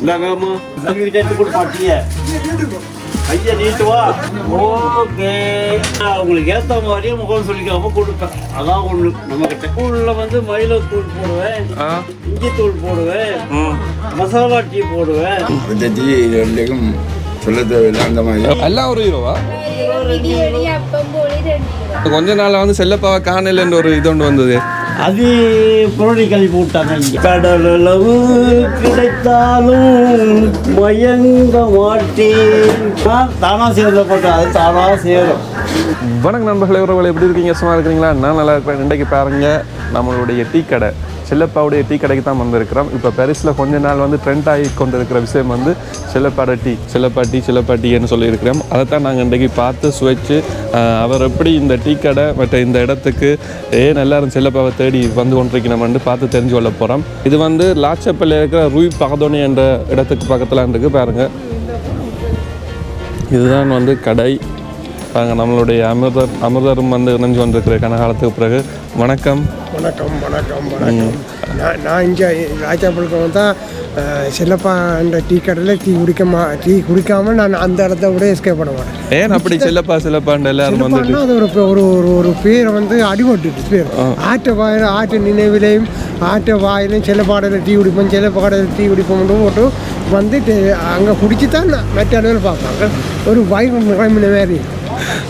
இந்தாங்கம்மா தம்பிக்கிட்ட எடுத்து கொடு பாட்டிய கையை நீட்டுவா ஓகே உங்களுக்கு ஏற்ற மாதிரியே முகம் சொல்லிக்காம கொடுப்பேன். அதான் ஒண்ணு. நம்ம கிட்ட ஸ்கூல்ல வந்து மயிலத்தூள் போடுவேன். ஆ. இஞ்சி தூள் போடுவேன். மசாலா டீ போடுவேன். இந்த டீ ரெண்டுக்கும் சொல்ல தேவையில்லை அந்த மாதிரி. எல்லாம் ஒரு ஹீரோவா கொஞ்ச நாள் வந்து செல்லப்பாவை காணலன்ற ஒரு இது ஒன்று வந்தது. அது விட்டாங்க இங்க. கடலளவு கிடைத்தாலும் மயங்க மாட்டேன். தானா சேர்ந்தப்பட்ட அது தானா சேரும். வணக்கம் நண்பர்களே உறவுகள் எப்படி இருக்கீங்க? சும்மா இருக்கிறீங்களா? நான் நல்லா இருக்கிறேன். இன்றைக்கு பாருங்க நம்மளுடைய டீ கடை. செல்லப்பாவுடைய டீ கடைக்கு தான் வந்திருக்கிறோம். இப்போ பெரிஸில் கொஞ்ச நாள் வந்து ட்ரெண்ட் ஆகி கொண்டிருக்கிற விஷயம் வந்து செல்லப்பாட டீ. செல்லப்பா டீ செல்லப்பா டீன்னு சொல்லியிருக்கிறோம். அதை தான் நாங்கள் இன்றைக்கு பார்த்து சுவைச்சு அவர் எப்படி இந்த டீ கடை மற்ற இந்த இடத்துக்கு ஏன் எல்லாரும் செல்லப்பாவை தேடி வந்து கொண்டிருக்கணும்னு பார்த்து தெரிஞ்சு கொள்ள போகிறோம் இது வந்து லாச்சப்பள்ளியில் இருக்கிற ரூய் பகதோனி என்ற இடத்துக்கு பக்கத்தில் இருக்குது பாருங்கள் இதுதான் வந்து கடை. பாருங்கள் நம்மளுடைய அமிர்தர் அமிர்தரும் வந்து இணைஞ்சு கொண்டிருக்கிற கனகாலத்துக்கு பிறகு. வணக்கம். வணக்கம் வணக்கம் வணக்கம். நான் நான் இங்கே ராஜாபுரத்தில் வந்தால் சிலப்பா அந்த டீ கடையில் டீ குடிக்கமா டீ குடிக்காமல் நான் அந்த இடத்த விட எஸ்கேப் பண்ண மாட்டேன். ஏன் அப்படி செல்லப்பா செல்லப்பாண்டு எல்லாரும் அது ஒரு ஒரு ஒரு ஒரு பேரை வந்து அடிபட்டுட்டு பேர். ஆட்டு வாயில் ஆட்டு நினைவிலையும் ஆட்டு வாயிலையும் சிலப்பாடையில் டீ குடிப்போம் சிலப்பாடையில் டீ குடிப்போம்னு போட்டு வந்துட்டு அங்கே குடிச்சு தான் மற்ற அளவில் பார்ப்பாங்க. ஒரு வயிறு நிரம்பின மாதிரி.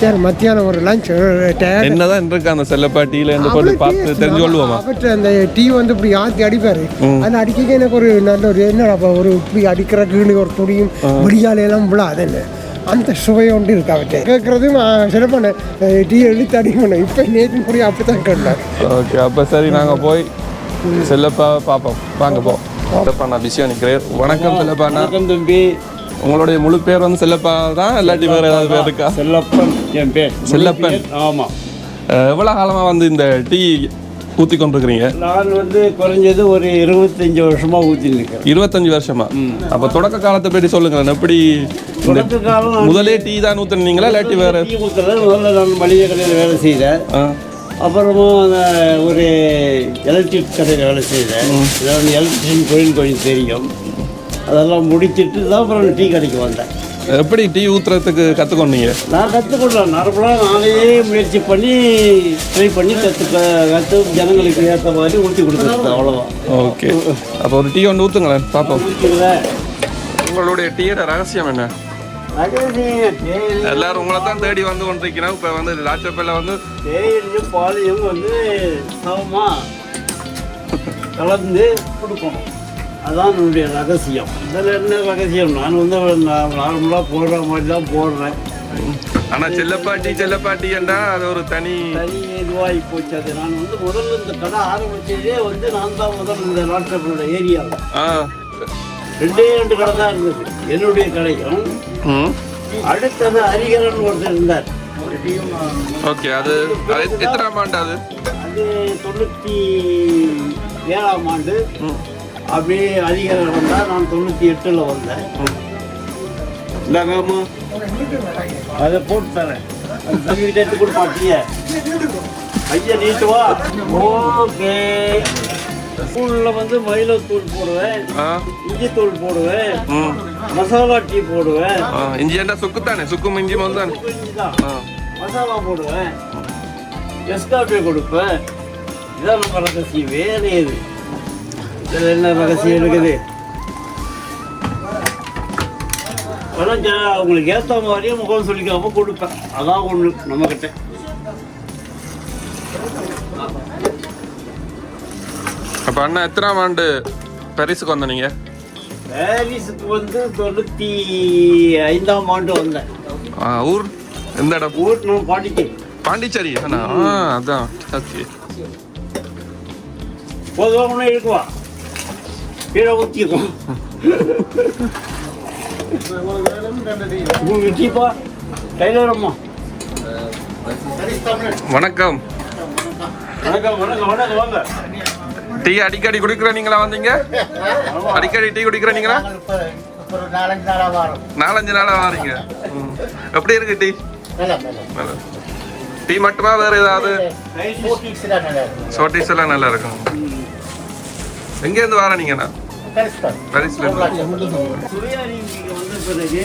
சரி மத்தியானம் ஒரு லஞ்ச் என்னதான் இருக்கு அந்த செல்லப்பா டீல இருந்து போட்டு பார்த்து தெரிஞ்சு கொள்வோமா அவற்றை அந்த டீ வந்து இப்படி ஆத்தி அடிப்பாரு. அந்த அடிக்க எனக்கு ஒரு நல்ல ஒரு என்னடா ஒரு இப்படி அடிக்கிற கீழே ஒரு துடியும் விடியால எல்லாம் விழாது என்ன? அந்த சுவை ஒன்று இருக்கு அவற்றை கேட்கறதும் சிறப்பான டீ எழுத்து அடிக்கணும் இப்போ நேற்று புரிய அப்படி தான் கேட்டார். ஓகே அப்போ சரி நாங்கள் போய் செல்லப்பா பார்ப்போம். வாங்க போ. செல்லப்பா நான் பிஸியாக நிற்கிறேன் வணக்கம் செல்லப்பாண்ணா. வணக்கம் தம்பி. உங்களுடைய முழு பேர் வந்து செல்லப்பா தான்? இல்லாட்டி வேறு ஏதாவது பேர் இருக்கா? செல்லப்பன் என் பேர். செல்லப்பன். ஆமாம் எவ்வளோ காலமாக வந்து இந்த டீ ஊற்றி கொண்டிருக்கிறீங்க? நான் வந்து குறைஞ்சது ஒரு இருபத்தஞ்சு வருஷமா ஊற்றி இருபத்தஞ்சு வருஷமா? அப்போ தொடக்க காலத்தை பற்றி சொல்லுங்களேன். எப்படி தொடக்க காலம் முதலே டீ தான் ஊற்றுனீங்களா இல்லாட்டி வேற? டீ ஊற்றுறது முதல்ல நான் மளிகை கடையில் வேலை செய்தேன். அப்புறமா ஒரு எலக்ட்ரிக் கடையில் வேலை செய்தேன். எலக்ட்ரிஷியன் தொழில் கொஞ்சம் தெரியும். அதெல்லாம் முடிச்சிட்டு தான் அப்புறம் டீ கடைக்கு வந்தேன். எப்படி டீ ஊத்துறதுக்கு கற்றுக்கொண்டீங்க நான் கற்றுக்கொண்டேன் நார்மலாக நானே முயற்சி பண்ணி ட்ரை பண்ணி கற்றுக்க கற்று ஜனங்களுக்கு ஏற்ற மாதிரி ஊற்றி கொடுத்துருக்கேன் அவ்வளோதான் ஓகே. அப்போ ஒரு டீ ஒன்று ஊற்றுங்களேன் பார்ப்போம் உங்களுடைய டீயோட ரகசியம் என்ன? எல்லாரும் உங்களை தான் தேடி வந்து கொண்டிருக்கிறோம். இப்போ வந்து லாச்சப்பேல வந்து தேயிலையும் பாலையும் வந்து சமமாக கலந்து கொடுக்கணும். அதான் என்னுடைய ரகசியம். இதில் என்ன ரகசியம்? நான் வந்து நார்மலாக போடுற மாதிரி தான் போடுறேன். ஆனால் செல்லப்பாட்டி செல்லப்பாட்டி என்றா அது ஒரு தனி தனி இதுவாகி போச்சு. அது நான் வந்து முதல்ல இந்த கடை ஆரம்பிச்சதே வந்து நான் தான் முதல் இந்த லாட்சப்போட ஏரியாவில். ரெண்டே ரெண்டு கடை தான் இருந்தது. என்னுடைய கடையும். அடுத்தது ஹரிகரன் ஒருத்தர் இருந்தார். ஓகே அது அது எத்- எத்தனாம் ஆண்டு அது? அது தொண்ணூற்றி ஏழாம் ஆண்டு. ம். அப்படியே ஹரிகரன் வந்தால் நான் தொண்ணூற்றி எட்டில் வந்தேன். இந்தாங்கம்மா. அதை போட்டு தரேன். தம்பிக்கிட்ட எடுத்து கொடு பாட்டிய. ஐயா நீட்டுவா ஓகே. ஸ்கூலில் வந்து மயிலத்தூள் போடுவேன். இஞ்சி தூள் போடுவேன். மசாலா டீ போடுவேன். இஞ்சி ஏண்டா சுக்கு தானே? சுக்கும் இஞ்சி தானே. மசாலா போடுவேன். எஸ்காபே கொடுப்பேன். இதான் நம்ம ரகசியம் வேறு இது. இதில் என்ன ரகசியம் இருக்குது. ஜ- அவங்களுக்கு ஏற்ற மாதிரியே முகம் சொல்லிக்காம கொடுப்பேன். அதான் ஒன்று நம்மக்கிட்ட அப்போ அண்ணா எத்தனாம் ஆண்டு பரிசுக்கு வந்த நீங்கள் பாரிஸுக்கு வந்து தொண்ணூற்றி ஐந்தாம் ஆண்டு வந்தேன். ஊர்? எந்த இடம்? ஊர் நான் பாண்டிச்சேரி. பாண்டிச்சேரி அண்ணா? அதான். ஓகே. பொதுவாக இருக்குவா கீழே ஊற்றிக்கும் வணக்கம். டீ அடிக்கடி குடிக்கிற நீங்களா வந்தீங்க? அடிக்கடி டீ குடிக்கிற நீங்களா? நாலஞ்சு நாளா வாரீங்க. எப்படி இருக்கு டீ. டீ மட்டுமா வேற ஏதாவது? சோட்டிஸ் எல்லாம் நல்லா இருக்கும். எங்க இருந்து வர நீங்கண்ணா? வந்த பிறகு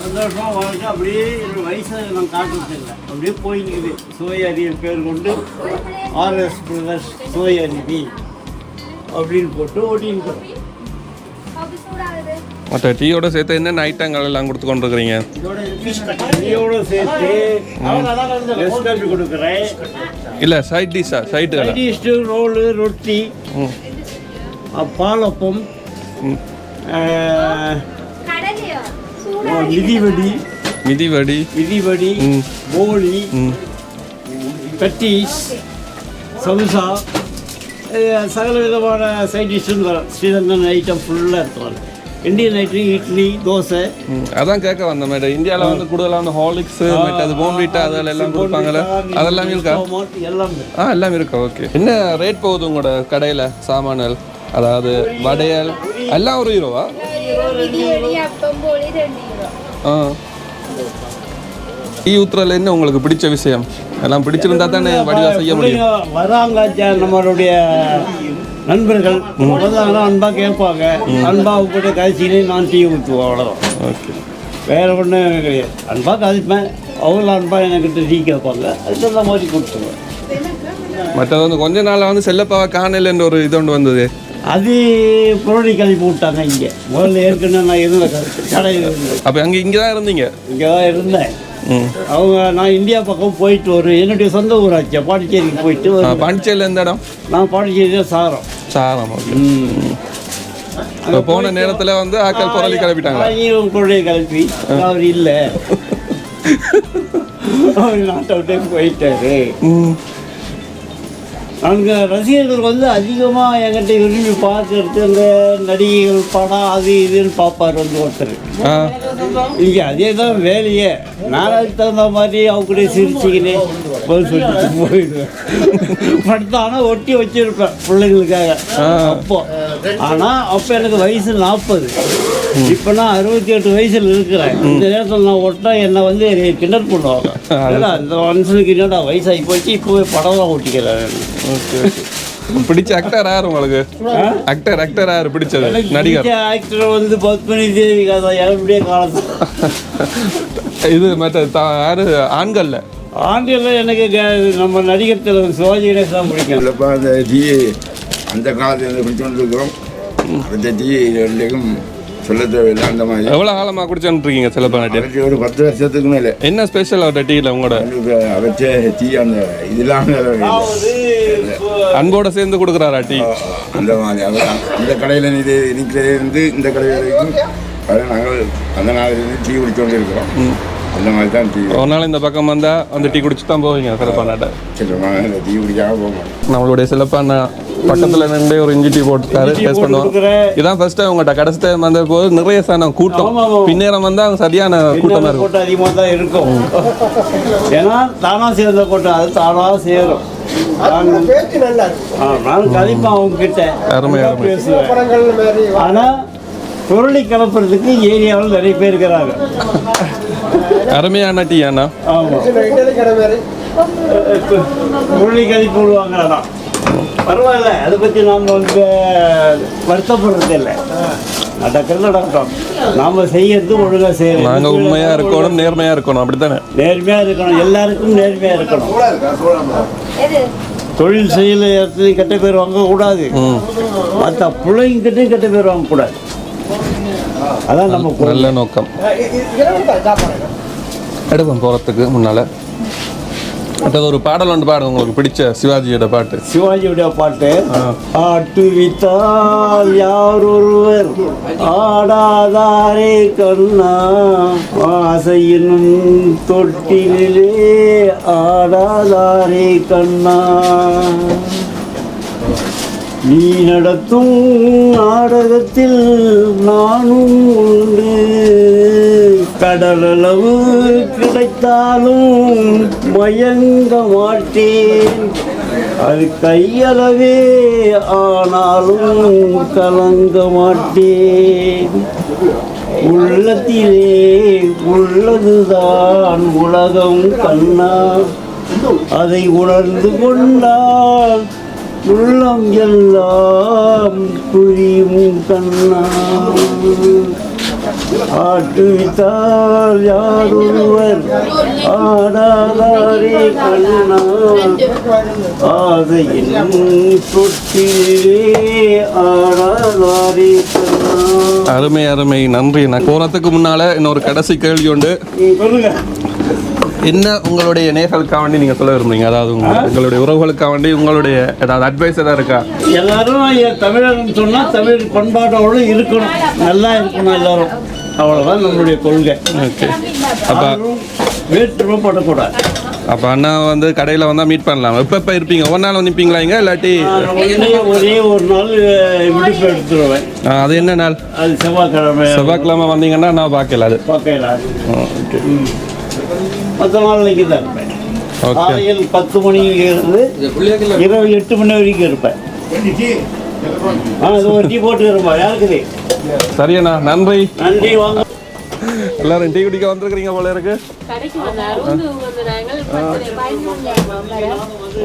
சந்தோஷமா வாழ்க்கை. அப்படியே என்னோட வயசை நான் காட்டுறது இல்லை அப்படியே போய் நிற்குது சுய அறிவு பேர் கொண்டு ஆர்எஸ் பிரதர்ஸ் அப்படின்னு போட்டு ஓட்டின்னு மற்ற டீயோட சேர்த்து என்னென்ன ஐட்டங்கள் எல்லாம் கொடுத்து கொண்டு இருக்கிறீங்க இதோட சேர்த்து கொடுக்குறேன். இல்லை சைட் டிஷ்ஷா சைட்டுகளா சைடிஷ்டு ரோலு ரொட்டி. பாலப்பம் மிதிவடி. மிதிவடி. மிதிவடி போலி சம்சா அஹ், சகல விதமான சைட் டிஷ்ஷும் தரோம் ஸ்ரீலங்கன் ஐட்டம் ஃபுல்லாக இருக்கிறாங்க இந்தியன் ஐட்டம் இட்லி தோசை. அதான் கேட்க வந்த மேடம். இந்தியாவில் வந்து கூடுதலாக வந்து ஹார்லிக்ஸ் மற்றது போன்விட்டா அதெல்லாம் எல்லாம் கொடுப்பாங்கல்ல. அதெல்லாம் இருக்கா? எல்லாமே. ஆ எல்லாமே இருக்கா. ஓகே. என்ன ரேட் போகுது உங்களோட கடையில் சாமான்கள்? அதாவது வடையல் எல்லாம் ஒரு ஹீரோவா ஆ? டீ ஊத்துறதுல என்ன உங்களுக்கு பிடிச்ச விஷயம்? எல்லாம் பிடிச்சிருந்தா தானே வடிவா செய்ய முடியும். வராங்க நம்மளுடைய நண்பர்கள் வந்தாங்கன்னா அன்பா கேட்பாங்க. அன்பா உங்கள்கிட்ட கழிச்சிலே நான் டீ ஊற்றுவோம் அவ்வளோதான் ஓகே. வேற ஒன்றும் கிடையாது. அன்பா கழிப்பேன் அவங்க அன்பா என்கிட்ட டீ கேட்பாங்க. அதுக்கு தகுந்த மாதிரி கொடுத்துருவேன். மற்றது வந்து கொஞ்ச நாளாக வந்து செல்லப்பாவை காணலன்ற ஒரு இது ஒன்று வந்தது. அது புரோடி கழிப்பு விட்டாங்க இங்கே. முதல்ல ஏற்கனவே நான் இருந்த கடையில் இருந்தேன் அப்போ அங்கே இங்கே தான் இருந்தீங்க? இங்கே தான் இருந்தேன். அவங்க நான் இந்தியா பக்கம் போயிட்டு வருவேன் என்னுடைய சொந்த ஊராச்சு பாண்டிச்சேரிக்கு போயிட்டு. பாண்டிச்சேரியில் எந்த இடம்? நான் பாண்டிச்சேரியில் சாரம். சாரம் போன நேரத்தில் வந்து ஆக்கள் புரளி கிளப்பிட்டாங்களா? ஐயோ, உங்களுடைய கல்வி அவர் இல்லை. அவர் நாட்டை விட்டே போயிட்டாரு. அங்கே ரசிகர்கள் வந்து அதிகமாக என்கிட்ட விரும்பி பார்க்கறது அந்த நடிகைகள் படம் அது இதுன்னு பார்ப்பார் வந்து ஒருத்தர். இங்கே அதே தான் வேலையே. நான் அதுக்கு தகுந்த மாதிரி அவங்க கூட சிரிச்சுக்கினே பதில் சொல்லிட்டு போயிடுவேன். படத்தை ஆனால் ஒட்டி வச்சிருப்பேன் பிள்ளைங்களுக்காக அப்போ ஆனால் அப்போ எனக்கு வயசு நாற்பது. இப்போ நான் அறுபத்தி எட்டு வயசில் இருக்கிறேன். இந்த நேரத்தில் நான் ஒட்டா என்னை வந்து கிண்டல் பண்ணுவாங்க. ஏன்னா, இந்த மனுஷனுக்கு என்னடா வயசாகி போச்சு இப்போ படம் தான் ஓட்டிக்கிறேன் ஓகே பிடிச்ச ஆக்டர் யார் உங்களுக்கு? ஆக்டர் ஆக்டர் யார் பிடிச்சது? நடிகர். ஆக்டர் வந்து பத்மினி தேவி கதை என்னுடைய காலத்து. இது மற்ற தா- யாரு? ஆண்கள்ல? ஆண்டியில் எனக்கு க- நம்ம நடிகர் தலைவர் சிவாஜி கணேசன் தான் பிடிக்கும். இல்லைப்பா அந்த டீ அந்த காலத்துல இருந்து குடிச்சு கொண்டு இருக்கிறோம் அந்த டீ ரெண்டுக்கும் சொல்ல தேவையில்லை அந்த மாதிரி. எவ்வளவு காலமா குடிச்சுட்டு இருக்கீங்க அவருக்கு ஒரு பத்து வருஷத்துக்கு மேலே. என்ன ஸ்பெஷல் அவர்கிட்ட டீல உங்களோட? அவற்றை டீ அந்த இதெல்லாம் அன்போட சேர்ந்து கொடுக்குறாரா டீ அந்த மாதிரி. அவர் அந்த கடையில் இது இருந்து இந்த கடை வரைக்கும் அதை நாங்கள் அந்த நாளிலிருந்து டீ குடிச்சு கொண்டு இருக்கிறோம். அந்த மாதிரி தான் டீ ஒரு நாள் இந்த பக்கம் வந்தா அந்த டீ குடிச்சு தான் போவீங்க சொல்லுவாங்க இந்த டீ குடிக்காம போவோம் நம்மளுடைய செல்லப்பா அண்ணா பக்கத்துல நின்று ஒரு இஞ்சி டீ போட்டுருக்காரு டேஸ்ட் போட்டு பண்ணுவோம். இதான் ஃபர்ஸ்ட் உங்கள்கிட்ட கடைசி டைம் வந்த போது நிறைய சாணம் கூட்டம். பின்னேரம் வந்தா அங்க சரியான கூட்டமா இருக்கும். கோட்டை அதிகமாக தான் இருக்கும். ஏன்னா தானா சேர்ந்த கோட்டை அது தானாக சேரும். நான் கழிப்பேன் அவங்க கிட்ட அருமை, அருமை. பேசுவேன். ஆனால் பொருளை கலப்புறதுக்கு ஏரியாவில் நிறைய பேர் இருக்கிறாங்க. அருமையான டீ அண்ணா. ஆமாம் பொருளை கழிப்பு விடுவாங்க அதான் பரவாயில்ல அதை பற்றி நாம் வந்து வருத்தப்படுறது இல்லை நடக்கிறது நடக்கட்டும். நாம் செய்யறது ஒழுங்காக செய்யணும் நாங்க உண்மையா இருக்கணும் நேர்மையா இருக்கணும் அப்படித்தானே? நேர்மையாக இருக்கணும். எல்லாருக்கும் நேர்மையாக இருக்கணும். எது? தொழில் செய்யல இடத்துலையும் கெட்ட பேர் வாங்கக்கூடாது. ம். மற்ற பிள்ளைங்கிட்டையும் கெட்ட பேர் வாங்கக்கூடாது. அதான் நம்ம. நல்ல நோக்கம். எடுப்போம் போகிறதுக்கு முன்னால். அடுத்தது ஒரு பாடல் ஒன்று பாடுங்க உங்களுக்கு பிடிச்ச சிவாஜியோட பாட்டு. சிவாஜியுடைய பாட்டு. ஆட்டுவித்தால் யார் ஒருவர் ஆடாதாரே கண்ணா ஆசையினும் தொட்டிலே ஆடாதாரே கண்ணா. நீ நடத்தும் நாடகத்தில் நானும் உண்டு. கடலளவு கிடைத்தாலும் மயங்க மாட்டேன். அது கையளவே ஆனாலும் கலங்க மாட்டேன். உள்ளத்திலே உள்ளதுதான் உலகம் கண்ணா. அதை உணர்ந்து கொண்டால் உள்ளம் எல்லாம் புரியும் கண்ணா. ஆட்டுவித்தால் யாரொருவர் ஆடாதாரே கண்ணா. ஆதையின் தொட்டிலே ஆடாதாரே அருமை அருமை. நன்றி. நான் போகிறதுக்கு முன்னால் இன்னொரு கடைசி கேள்வி உண்டு. என்ன உங்களுடைய நேர்களுக்காக வேண்டி நீங்கள் சொல்ல விரும்புறீங்க? அதாவது உங்க- உங்களுடைய உறவுகளுக்காக வேண்டி உங்களுடைய ஏதாவது அட்வைஸ் ஏதாவது இருக்கா? எல்லாரும் தமிழர்னு சொன்னால் தமிழ் பண்பாட்டோடு இருக்கணும். நல்லா இருக்கணும் எல்லாரும். அவ்வளோதான் நம்மளுடைய கொள்கை. ஓகே அப்போ யாரும் வேற்றுமைப்படக்கூடாது அப்போ அண்ணா வந்து கடையில் வந்தால் மீட் பண்ணலாம். எப்போ எப்போ இருப்பீங்க? ஒரு நாள் நிற்பீங்களா இங்கே? இல்லாட்டி ஒரே ஒரே நாள் விடுப்பு எடுத்துருவேன். அது என்ன நாள்? அது செவ்வாய்க்கிழமை. செவ்வாய்க்கிழமை வந்தீங்கன்னா நான் பார்க்கல அது. பார்க்கல. ஓகே மற்ற நாள் இங்கே தான் இருப்பேன் காலையில் பத்து மணியிலிருந்து இரவு எட்டு மணி வரைக்கும் இருப்பேன். ஆ இது ஒரு டீ போட்டு இருப்பா. யாருக்குது சரியண்ணா நன்றி. நன்றி வாங்க. எல்லாரும் டீ குடிக்க வந்திருக்கிறீங்க போல இருக்கு. பத்து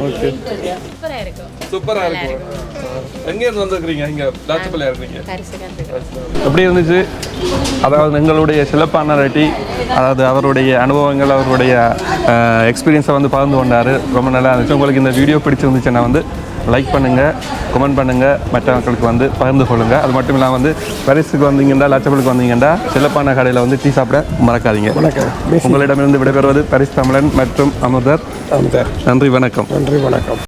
ஓகே. சூப்பராக இருக்கும் சூப்பரா இருக்கும். எங்க இருந்து வந்திருக்கிறீங்க? இங்க லாச்சப்பள்ளியா இருக்கீங்க? எப்படி இருந்துச்சு? அதாவது எங்களுடைய சிலப்பான ரெட்டி அதாவது அவருடைய அனுபவங்கள் அவருடைய எக்ஸ்பீரியன்ஸை வந்து பகிர்ந்து கொண்டாரு. ரொம்ப நல்லா இருந்துச்சு. உங்களுக்கு இந்த வீடியோ பிடிச்சிருந்துச்சுன்னா வந்து லைக் பண்ணுங்கள் கமெண்ட் பண்ணுங்கள் மற்ற மக்களுக்கு வந்து பகிர்ந்து கொள்ளுங்கள் அது மட்டும் இல்லாமல் வந்து பரிசுக்கு வந்தீங்கன்னா லாச்சப்பள்ளிக்கு வந்தீங்கன்னா சிலப்பான கடையில் வந்து டீ சாப்பிட மறக்காதீங்க. உங்களிடமிருந்து விடைபெறுவது பரிசு தமிழன் மற்றும் அமுதர் நன்றி வணக்கம். நன்றி வணக்கம்.